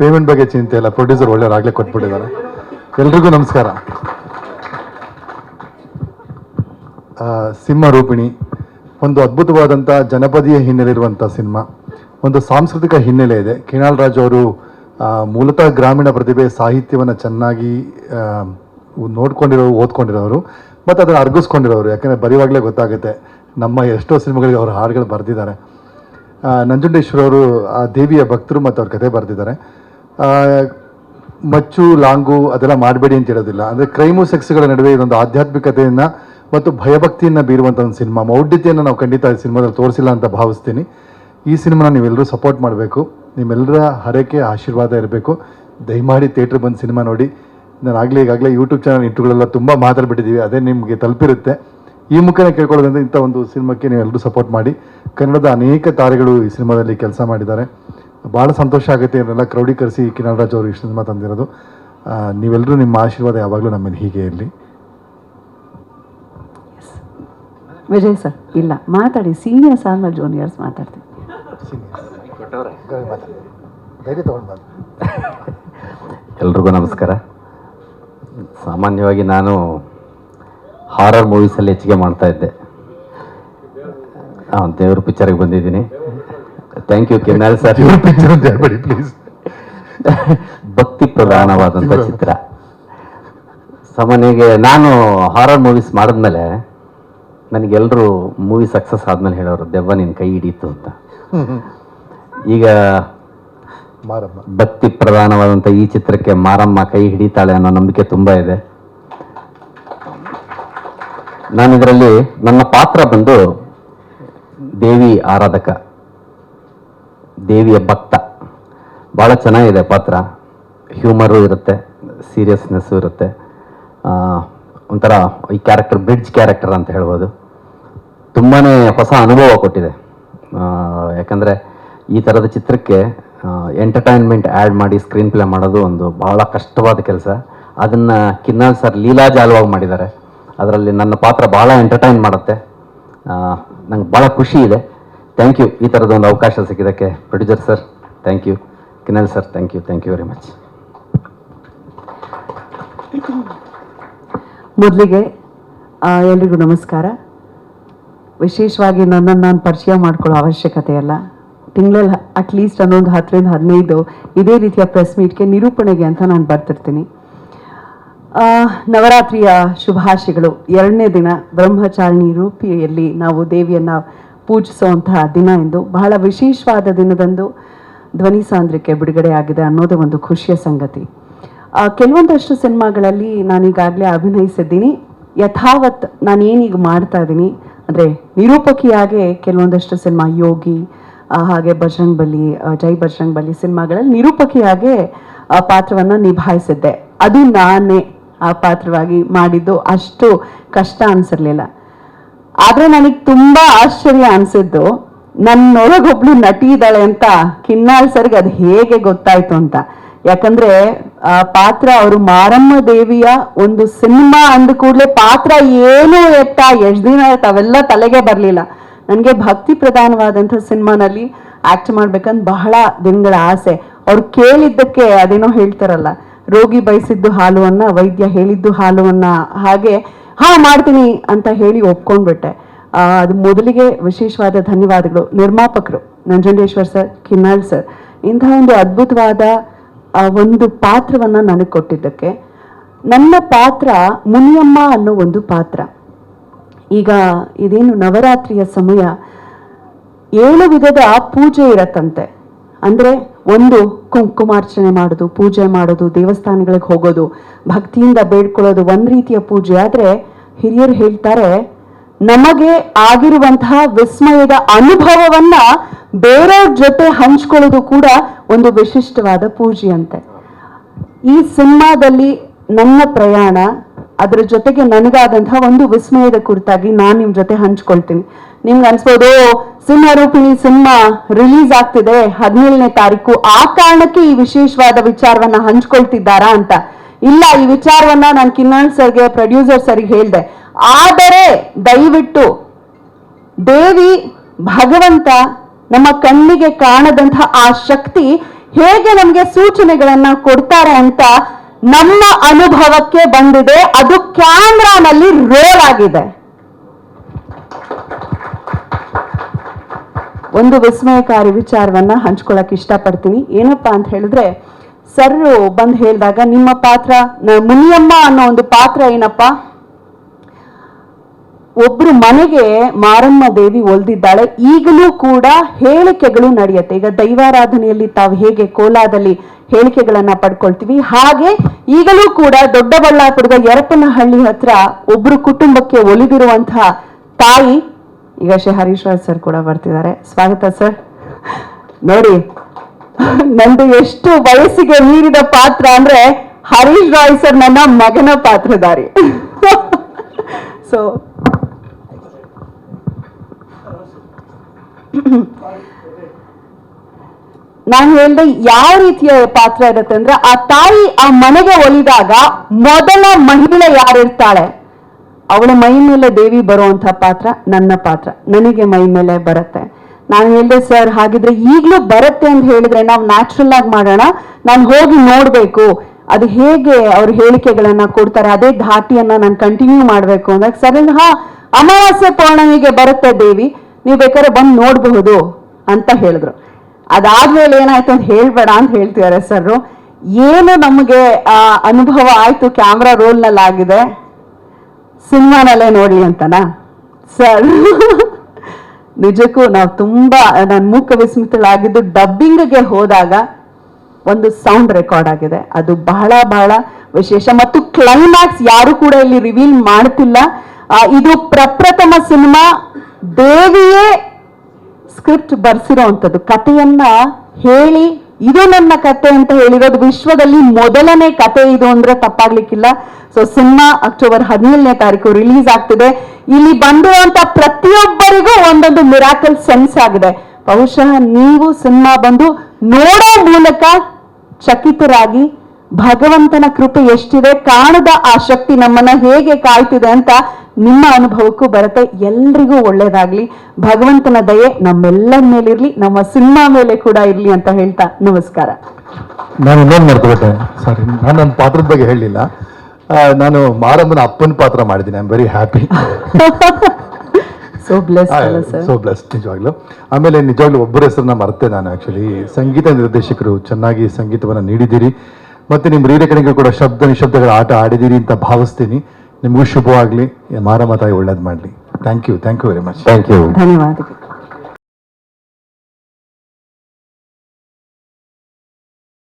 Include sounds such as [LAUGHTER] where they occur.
Payment ಬಗ್ಗೆ ಚಿಂತೆ ಇಲ್ಲ. ಪ್ರೊಡ್ಯೂಸರ್ ಒಳ್ಳೆಯವ್ರಾಗಲೇ ಕೊಟ್ಬಿಟ್ಟಿದ್ದಾರೆ. ಎಲ್ರಿಗೂ ನಮಸ್ಕಾರ. ಸಿಂಹ ರೂಪಿಣಿ. ಒಂದು ಅದ್ಭುತವಾದಂಥ ಜನಪದೀಯ ಹಿನ್ನೆಲೆ ಇರುವಂಥ ಸಿನಿಮಾ. ಒಂದು ಸಾಂಸ್ಕೃತಿಕ ಹಿನ್ನೆಲೆ ಇದೆ. ಕಿಣಾಲ್ ರಾಜ್ ಅವರು ಮೂಲತಃ ಗ್ರಾಮೀಣ ಪ್ರತಿಭೆ ಸಾಹಿತ್ಯವನ್ನು ಚೆನ್ನಾಗಿ ನೋಡ್ಕೊಂಡಿರೋರು ಓದ್ಕೊಂಡಿರೋರು, ಮತ್ತು ಅದನ್ನು ಅರ್ಗಿಸ್ಕೊಂಡಿರೋರು. ಯಾಕಂದರೆ ಬರೆಯುವಾಗಲೇ ಗೊತ್ತಾಗುತ್ತೆ. ನಮ್ಮ ಎಷ್ಟೋ ಸಿನಿಮಾಗಳಿಗೆ ಅವರು ಹಾಡುಗಳು ಬರೆದಿದ್ದಾರೆ. ನಂಜುಂಡೇಶ್ವರವರು ಆ, ದೇವಿಯ ಭಕ್ತರು ಮತ್ತು ಅವ್ರ ಕತೆ ಬರೆದಿದ್ದಾರೆ. ಮಚ್ಚು, ಲಾಂಗು ಅದೆಲ್ಲ ಮಾಡಬೇಡಿ ಅಂತ ಹೇಳೋದಿಲ್ಲ. ಅಂದರೆ ಕ್ರೈಮು ಸೆಕ್ಸ್ಗಳ ನಡುವೆ ಇದೊಂದು ಆಧ್ಯಾತ್ಮಿಕತೆಯನ್ನು ಮತ್ತು ಭಯಭಕ್ತಿಯನ್ನು ಬೀರುವಂಥ ಒಂದು ಸಿನಿಮಾ. ಮೌಢ್ಯತೆಯನ್ನು ನಾವು ಖಂಡಿತ ಈ ಸಿನಿಮಾದಲ್ಲಿ ತೋರಿಸಿಲ್ಲ ಅಂತ ಭಾವಿಸ್ತೀನಿ. ಈ ಸಿನಿಮಾನ ನೀವೆಲ್ಲರೂ ಸಪೋರ್ಟ್ ಮಾಡಬೇಕು. ನಿಮ್ಮೆಲ್ಲರ ಹರಕೆ, ಆಶೀರ್ವಾದ ಇರಬೇಕು. ದಯಮಾಡಿ ಥಿಯೇಟ್ರ್ ಬಂದು ಸಿನಿಮಾ ನೋಡಿ. ನಾನು ಆಗಲೇ ಈಗಾಗಲೇ ಯೂಟ್ಯೂಬ್ ಚಾನಲ್ ಇಂಟ್ರೂಗಳೆಲ್ಲ ತುಂಬ ಮಾತಾಡ್ಬಿಟ್ಟಿದ್ದೀವಿ ಅದೇ ನಿಮಗೆ ತಲುಪಿರುತ್ತೆ. ಈ ಮುಖನ ಕೇಳ್ಕೊಳ್ಳೋದ್ರಿಂದ ಇಂಥ ಒಂದು ಸಿನಿಮಾಕ್ಕೆ ನೀವೆಲ್ಲರೂ ಸಪೋರ್ಟ್ ಮಾಡಿ. ಕನ್ನಡದ ಅನೇಕ ತಾರೆಗಳು ಈ ಸಿನಿಮಾದಲ್ಲಿ ಕೆಲಸ ಮಾಡಿದ್ದಾರೆ. ಭಾಳ ಸಂತೋಷ ಆಗುತ್ತೆ ಇವರೆಲ್ಲ ಕ್ರೌಡೀಕರಿಸಿ ಕಿರಣ್ ರಾಜ್ ಅವರು ಇಷ್ಟು ಸಿನಿಮಾ ತಂದಿರೋದು ಆ, ನೀವೆಲ್ಲರೂ ನಿಮ್ಮ ಆಶೀರ್ವಾದ ಯಾವಾಗಲೂ ನಮ್ಮ ಮೇಲೆ ಹೀಗೆ ಇರಲಿ. ವಿಜಯ್ ಸರ್ ಇಲ್ಲ ಮಾತಾಡಿ ಸೀನಿಯರ್ಸ್ ಮೇಲೆ ಜೂನಿಯರ್ಸ್ ಮಾತಾಡ್ತೀವಿ ಧೈರ್ಯ ತೊಗೊಂಡು ಬಂದು ಎಲ್ರಿಗೂ ನಮಸ್ಕಾರ. ಸಾಮಾನ್ಯವಾಗಿ ನಾನು ಹಾರರ್ ಮೂವೀಸಲ್ಲಿ ಹೆಚ್ಚಿಗೆ ಮಾಡ್ತಾ ಇದ್ದೆ. ದೇವ್ರ ಪಿಕ್ಚರ್ಗೆ ಬಂದಿದ್ದೀನಿ. Thank you Kennal sir picture ಅಂತ ಹೇಳ್ಬೇಡಿ ಪ್ಲೀಸ್ ಭಕ್ತಿ ಪ್ರಧಾನವಾದಂಥ ಚಿತ್ರ. ಸಾಮಾನ್ಯವಾಗಿ ನಾನು ಹಾರರ್ ಮೂವೀಸ್ ಮಾಡಿದ್ಮೇಲೆ ನನಗೆಲ್ಲರೂ ಮೂವಿ ಸಕ್ಸಸ್ ಆದ್ಮೇಲೆ ಹೇಳೋರು ದೆವ್ವ ನಿನ್ನ ಕೈ ಹಿಡೀತು ಅಂತ. [LAUGHS] ಈಗ ಭಕ್ತಿ ಪ್ರಧಾನವಾದಂಥ ಈ ಚಿತ್ರಕ್ಕೆ ಮಾರಮ್ಮ ಕೈ ಹಿಡಿತಾಳೆ ಅನ್ನೋ ನಂಬಿಕೆ ತುಂಬ ಇದೆ. ನಾನು ಇದರಲ್ಲಿ ನನ್ನ ಪಾತ್ರ ಬಂದು ದೇವಿ ಆರಾಧಕ. ದೇವಿಯ ಭಕ್ತ. ಭಾಳ ಚೆನ್ನಾಗಿದೆ ಪಾತ್ರ. ಹ್ಯೂಮರು ಇರುತ್ತೆ ಸೀರಿಯಸ್ನೆಸ್ಸು ಇರುತ್ತೆ. ಒಂಥರ ಈ ಕ್ಯಾರೆಕ್ಟರ್ ಬ್ರಿಡ್ಜ್ ಕ್ಯಾರೆಕ್ಟರ್ ಅಂತ ಹೇಳ್ಬೋದು. ತುಂಬಾ ಹೊಸ ಅನುಭವ ಕೊಟ್ಟಿದೆ. ಯಾಕಂದರೆ ಈ ಥರದ ಚಿತ್ರಕ್ಕೆ ಎಂಟರ್ಟೈನ್ಮೆಂಟ್ ಆ್ಯಡ್ ಮಾಡಿ ಸ್ಕ್ರೀನ್ ಪ್ಲೇ ಮಾಡೋದು ಒಂದು ಬಹಳ ಕಷ್ಟವಾದ ಕೆಲಸ. ಅದನ್ನು ಕಿನ್ನಾಳ್ ಸರ್ ಲೀಲಾಜಾಲವಾಗಿ ಮಾಡಿದ್ದಾರೆ. ಅದರಲ್ಲಿ ನನ್ನ ಪಾತ್ರ ಭಾಳ ಎಂಟರ್ಟೈನ್ ಮಾಡುತ್ತೆ. ನಂಗೆ ಭಾಳ ಖುಷಿ ಇದೆ. ಥ್ಯಾಂಕ್ ಯು ಈ ಥರದ ಒಂದು ಅವಕಾಶ ಸಿಕ್ಕಿದ್ದಕ್ಕೆ producer sir thank you Kinal sir thank you thank you very much ಮೊದಲಿಗೆ ಎಲ್ರಿಗೂ ನಮಸ್ಕಾರ. ವಿಶೇಷವಾಗಿ ನನ್ನನ್ನು ನಾನು ಪರಿಚಯ ಮಾಡ್ಕೊಳ್ಳೋ ಅವಶ್ಯಕತೆ ಇಲ್ಲ ತಿಂಗಳಲ್ಲಿ ಅಟ್ಲೀಸ್ಟ್ ಅನ್ನೊಂದು ಹತ್ತರಿಂದ ಹದಿನೈದು ಇದೇ ರೀತಿಯ ಪ್ರೆಸ್ ಮೀಟ್ಗೆ ನಿರೂಪಣೆಗೆ ಅಂತ ನಾನು ಬರ್ತಿರ್ತೀನಿ. ನವರಾತ್ರಿಯ ಶುಭಾಶಯಗಳು. ಎರಡನೇ ದಿನ ಬ್ರಹ್ಮಚಾರಿಣಿ ರೂಪಿಯಲ್ಲಿ ನಾವು ದೇವಿಯನ್ನು ಪೂಜಿಸುವಂತಹ ದಿನ ಎಂದು, ಬಹಳ ವಿಶೇಷವಾದ ದಿನದಂದು ಧ್ವನಿ ಸಾಂದ್ರಿಕೆ ಬಿಡುಗಡೆ ಆಗಿದೆ ಅನ್ನೋದೇ ಒಂದು ಖುಷಿಯ ಸಂಗತಿ. ಕೆಲವೊಂದಷ್ಟು ಸಿನಿಮಾಗಳಲ್ಲಿ ನಾನೀಗಾಗಲೇ ಅಭಿನಯಿಸಿದ್ದೀನಿ. ಯಥಾವತ್ ನಾನೇನೀಗ ಮಾಡ್ತಾ ಇದ್ದೀನಿ, ಅಂದರೆ ನಿರೂಪಕಿಯಾಗೆ ಕೆಲವೊಂದಷ್ಟು ಸಿನಿಮಾ, ಯೋಗಿ ಹಾಗೆ ಬಜರಂಗ್ ಬಲಿ ಜೈ ಬಜರಂಗ್ ಬಲಿ ಸಿನಿಮಾಗಳಲ್ಲಿ ನಿರೂಪಕಿಯಾಗೆ ಪಾತ್ರವನ್ನು ನಿಭಾಯಿಸಿದ್ದೆ. ಅದು ನಾನೇ ಆ ಪಾತ್ರವಾಗಿ ಮಾಡಿದ್ದು, ಅಷ್ಟು ಕಷ್ಟ ಅನ್ಸಿರ್ಲಿಲ್ಲ. ಆದ್ರೆ ನನಗೆ ತುಂಬಾ ಆಶ್ಚರ್ಯ ಅನಿಸಿದ್ದು, ನನ್ನೊಳಗೊಬ್ಳು ನಟಿ ಇದ್ದಾಳೆ ಅಂತ ಕಿನ್ನಾಳ್ ಸರ್ಗೆ ಅದು ಹೇಗೆ ಗೊತ್ತಾಯ್ತು ಅಂತ. ಯಾಕಂದ್ರೆ ಪಾತ್ರ ಅವರು ಮಾರಮ್ಮ ದೇವಿಯ ಒಂದು ಸಿನಿಮಾ ಅಂದ ಕೂಡಲೇ ಪಾತ್ರ ಏನು ಎತ್ತ, ಎಷ್ಟು ದಿನ ಆಯ್ತು, ಅವೆಲ್ಲ ತಲೆಗೆ ಬರಲಿಲ್ಲ. ನನಗೆ ಭಕ್ತಿ ಪ್ರಧಾನವಾದಂಥ ಸಿನಿಮಾನಲ್ಲಿ ಆಕ್ಟ್ ಮಾಡ್ಬೇಕಂತ ಬಹಳ ದಿನಗಳ ಆಸೆ. ಅವ್ರು ಕೇಳಿದ್ದಕ್ಕೆ ಅದೇನೋ ಹೇಳ್ತಾರಲ್ಲ, ರೋಗಿ ಬಯಸಿದ್ದು ಹಾಲುವನ್ನ, ವೈದ್ಯ ಹೇಳಿದ್ದು ಹಾಲುವನ್ನ ಹಾಗೆ ಹಾ, ಮಾಡ್ತೀನಿ ಅಂತ ಹೇಳಿ ಒಪ್ಕೊಂಡ್ಬಿಟ್ಟೆ. ಅದು ಮೊದಲಿಗೆ ವಿಶೇಷವಾದ ಧನ್ಯವಾದಗಳು. ನಿರ್ಮಾಪಕರು, ನಂಜುಂಡೇಶ್ವರ್ ಸರ್, ಕಿನ್ನಾಳ್ ಸರ್ ಇಂತಹ ಒಂದು ಅದ್ಭುತವಾದ ಒಂದು ಪಾತ್ರವನ್ನ ನನಗೆ ಕೊಟ್ಟಿದ್ದಕ್ಕೆ. ನನ್ನ ಪಾತ್ರ ಮುನಿಯಮ್ಮ ಅನ್ನೋ ಒಂದು ಪಾತ್ರ. ಈಗ ಇದೇನು ನವರಾತ್ರಿಯ ಸಮಯ? ಏಳು ವಿಧದ ಪೂಜೆ ಇರತ್ತಂತೆ. ಅಂದ್ರೆ ಒಂದು ಕುಂಕುಮಾರ್ಚನೆ ಮಾಡೋದು, ಪೂಜೆ ಮಾಡೋದು, ದೇವಸ್ಥಾನಗಳಿಗೆ ಹೋಗೋದು, ಭಕ್ತಿಯಿಂದ ಬೇಡ್ಕೊಳ್ಳೋದು ಒಂದು ರೀತಿಯ ಪೂಜೆ. ಆದರೆ ಹಿರಿಯರು ಹೇಳ್ತಾರೆ, ನಮಗೆ ಆಗಿರುವಂತಹ ವಿಸ್ಮಯದ ಅನುಭವವನ್ನ ಬೇರೆಯವ್ರ ಜೊತೆ ಹಂಚ್ಕೊಳ್ಳೋದು ಕೂಡ ಒಂದು ವಿಶಿಷ್ಟವಾದ ಪೂಜೆಯಂತೆ. ಈ ಸಿನಿಮಾದಲ್ಲಿ ನನ್ನ ಪ್ರಯಾಣ ಅದರ ಜೊತೆಗೆ ನನಗಾದಂತಹ ಒಂದು ವಿಸ್ಮಯದ ಕುರಿತಾಗಿ ನಾನು ನಿಮ್ ಜೊತೆ ಹಂಚ್ಕೊಳ್ತೀನಿ. ನಿಮ್ಗೆ ಅನ್ಸ್ಬೋದು ಸಿಂಹ ರೂಪಿಣಿ ಸಿನಿಮಾ ರಿಲೀಸ್ ಆಗ್ತಿದೆ, ಹದಿನೇಳನೇ ತಾರೀಕು. ಆ ಕಾರಣಕ್ಕೆ ಈ ವಿಶೇಷವಾದ ವಿಚಾರವನ್ನ ಹಂಚ್ಕೊಳ್ತಿದ್ದಾರಾ ಅಂತ. ಇಲ್ಲ, ಈ ವಿಚಾರವನ್ನ ನಾನು ಕಿನ್ನಾಳ್ ಸರ್ಗೆ, ಪ್ರೊಡ್ಯೂಸರ್ ಸರ್ಗೆ ಹೇಳ್ದೆ. ಆದರೆ, ದಯವಿಟ್ಟು, ದೇವಿ, ಭಗವಂತ ನಮ್ಮ ಕಣ್ಣಿಗೆ ಕಾಣದಂತಹ ಆ ಶಕ್ತಿ ಹೇಗೆ ನಮ್ಗೆ ಸೂಚನೆಗಳನ್ನ ಕೊಡ್ತಾರೆ ಅಂತ ನಮ್ಮ ಅನುಭವಕ್ಕೆ ಬಂದಿದೆ. ಅದು ಕ್ಯಾಮ್ರಾನಲ್ಲಿ ರೋಲ್ ಆಗಿದೆ. ಒಂದು ವಿಸ್ಮಯಕಾರಿ ವಿಚಾರವನ್ನ ಹಂಚ್ಕೊಳಕ್ ಇಷ್ಟಪಡ್ತೀನಿ. ಏನಪ್ಪಾ ಅಂತ ಹೇಳಿದ್ರೆ ಸರ್ ಬಂದು ಹೇಳಿದಾಗ, ನಿಮ್ಮ ಪಾತ್ರ ಮುನಿಯಮ್ಮ ಅನ್ನೋ ಒಂದು ಪಾತ್ರ ಏನಪ್ಪಾ? ಒಬ್ರು ಮನೆಗೆ ಮಾರಮ್ಮ ದೇವಿ ಒಲ್ದಿದ್ದಾಳೆ, ಈಗಲೂ ಕೂಡ ಹೇಳಿಕೆಗಳು ನಡೆಯುತ್ತೆ. ಈಗ ದೈವಾರಾಧನೆಯಲ್ಲಿ ತಾವು ಹೇಗೆ ಕೋಲಾದಲ್ಲಿ ಹೇಳಿಕೆಗಳನ್ನ ಪಡ್ಕೊಳ್ತೀವಿ, ಹಾಗೆ ಈಗಲೂ ಕೂಡ ದೊಡ್ಡಬಳ್ಳಾಪುರದ ಯರಪನಹಳ್ಳಿ ಹತ್ರ ಒಬ್ರು ಕುಟುಂಬಕ್ಕೆ ಒಲಿದಿರುವಂತಹ ತಾಯಿ, ಈಗ ಶ್ರೀ ಹರೀಶ್ ಸರ್ ಕೂಡ ಬರ್ತಿದ್ದಾರೆ. ಸ್ವಾಗತ ಸರ್. ನೋಡಿ, ನಂದು ಎಷ್ಟು ವಯಸ್ಸಿಗೆ ಮೀರಿದ ಪಾತ್ರ ಅಂದ್ರೆ ಹರೀಶ್ ರಾಯ್ ಸರ್ ನನ್ನ ಮಗನ ಪಾತ್ರಧಾರಿ. ಸೊ ನಾನು ಹೇಳ್ದೆ ಯಾವ ರೀತಿಯ ಪಾತ್ರ ಇರುತ್ತೆ ಅಂದ್ರೆ ಆ ತಾಯಿ ಆ ಮನೆಗೆ ಒಲಿದಾಗ ಮೊದಲ ಮಹಿಳೆ ಯಾರಿರ್ತಾಳೆ? ಅವಳ ಮೈ ಮೇಲೆ ದೇವಿ ಬರುವಂತ ಪಾತ್ರ, ನನ್ನ ಪಾತ್ರ. ನನಗೆ ಮೈ ಮೇಲೆ ಬರುತ್ತೆ. ನಾನು ಹೇಳ್ದೆ, ಸರ್, ಹಾಗಿದ್ರೆ ಈಗಲೂ ಬರುತ್ತೆ ಅಂತ ಹೇಳಿದ್ರೆ ನಾವು ನ್ಯಾಚುರಲ್ ಆಗಿ ಮಾಡೋಣ. ನಾನು ಹೋಗಿ ನೋಡ್ಬೇಕು. ಅದು ಹೇಗೆ ಅವ್ರ ಹೇಳಿಕೆಗಳನ್ನ ಕೊಡ್ತಾರೆ, ಅದೇ ಧಾಟಿಯನ್ನ ನಾನು ಕಂಟಿನ್ಯೂ ಮಾಡ್ಬೇಕು. ಅಂದಾಗ, ಸರ್, ಹಾ, ಅಮಾವಾಸ್ಯ ಪೌರ್ಣಮಿಗೆ ಬರುತ್ತೆ ದೇವಿ. ನೀವು ಬೇಕಾದ್ರೆ ಬಂದು ನೋಡಬಹುದು ಅಂತ ಹೇಳಿದ್ರು. ಅದಾದ್ಮೇಲೆ ಏನಾಯ್ತು ಅಂತ ಹೇಳ್ಬೇಡ ಅಂತ ಹೇಳ್ತಿದ್ದಾರೆ ಸರ್ ಏನು ನಮಗೆ ಅನುಭವ ಆಯ್ತು ಕ್ಯಾಮ್ರಾ ರೋಲ್ನಲ್ಲಿ ಆಗಿದೆ ಸಿನಿಮಾನಲ್ಲೇ ನೋಡಿ ಅಂತನಾ? ಸರ್, [LAUGHS] ನಿಜಕ್ಕೂ ನಾವು ತುಂಬಾ, ನಾನು ಮೂಕ ವಿಸ್ಮಿತಳಾಗಿದ್ದು ಡಬ್ಬಿಂಗ್ಗೆ ಹೋದಾಗ ಒಂದು ಸೌಂಡ್ ರೆಕಾರ್ಡ್ ಆಗಿದೆ. ಅದು ಬಹಳ ಬಹಳ ವಿಶೇಷ. ಮತ್ತು ಕ್ಲೈಮ್ಯಾಕ್ಸ್ ಯಾರು ಕೂಡ ಇಲ್ಲಿ ರಿವೀಲ್ ಮಾಡ್ತಿಲ್ಲ. ಇದು ಪ್ರಪ್ರಥಮ ಸಿನಿಮಾ. ದೇವಿಯೇ ಸ್ಕ್ರಿಪ್ಟ್ ಬರ್ಸಿರೋವಂಥದ್ದು ಕಥೆಯನ್ನ ಹೇಳಿ, ಇದು ನನ್ನ ಕತೆ ಅಂತ ಹೇಳಿರೋದು. ವಿಶ್ವದಲ್ಲಿ ಮೊದಲನೇ ಕತೆ ಇದು ಅಂದ್ರೆ ತಪ್ಪಾಗ್ಲಿಕ್ಕಿಲ್ಲ. ಸೊ ಸಿನಿಮಾ ಅಕ್ಟೋಬರ್ ಹದಿನೇಳನೇ ತಾರೀಕು ರಿಲೀಸ್ ಆಗ್ತಿದೆ. ಇಲ್ಲಿ ಬಂದಿರುವಂತ ಪ್ರತಿಯೊಬ್ಬರಿಗೂ ಒಂದೊಂದು ಮಿರಾಕಲ್ ಸೆನ್ಸ್ ಆಗಿದೆ. ಬಹುಶಃ ನೀವು ಸಿನಿಮಾ ಬಂದು ನೋಡೋ ಮೂಲಕ ಚಕಿತರಾಗಿ, ಭಗವಂತನ ಕೃಪೆ ಎಷ್ಟಿದೆ, ಕಾಣದ ಆ ಶಕ್ತಿ ನಮ್ಮನ್ನ ಹೇಗೆ ಕಾಯ್ತಿದೆ ಅಂತ ನಿಮ್ಮ ಅನುಭವಕ್ಕೂ ಬರುತ್ತೆ ಎಲ್ರಿಗೂ ಒಳ್ಳೇದಾಗ್ಲಿ. ಭಗವಂತನ ದಯೆ ನಮ್ಮೆಲ್ಲರ ಮೇಲಿರ್ಲಿ ನಮ್ಮ ಸಿನಿಮಾ ಮೇಲೆ ಕೂಡ ಇರ್ಲಿ ಅಂತ ಹೇಳ್ತಾ ನಮಸ್ಕಾರ. ನಾನು ಇನ್ನೊಂದು ಮರ್ತುಬಿಟ್ಟೆ ಸಾರಿ ನಾನು ನನ್ನ ಪಾತ್ರದ ಬಗ್ಗೆ ಹೇಳಲಿಲ್ಲ. ನಾನು ಮಾರಮ್ಮನ ಅಪ್ಪನ ಪಾತ್ರ ಮಾಡಿದ್ದೀನಿ. I am very happy so bless so bless ನಿಜವಾಗ್ಲೂ. ಆಮೇಲೆ ನಿಜವಾಗ್ಲೂ ಒಬ್ಬರ ಹೆಸರನ್ನ ಮರ್ತೆ ನಾನು ಆಕ್ಚುಲಿ ಸಂಗೀತ ನಿರ್ದೇಶಕರು ಚೆನ್ನಾಗಿ ಸಂಗೀತವನ್ನು ನೀಡಿದ್ದೀರಿ. ಮತ್ತೆ ನಿಮ್ಮ ರೀರೇಖಣಿಗೆ ಕೂಡ ಶಬ್ದ ನಿಶಬ್ದಗಳ ಆಟ ಆಡಿದ್ದೀರಿ ಅಂತ ಭಾವಿಸ್ತೀನಿ. ನಿಮಗೂ ಶುಭವಾಗಲಿ. ಮಾರಮ್ಮ ತಾಯಿ ಒಳ್ಳೇದು ಮಾಡಲಿ. Thank you thank you very much thank you ಧನ್ಯವಾದಗಳು.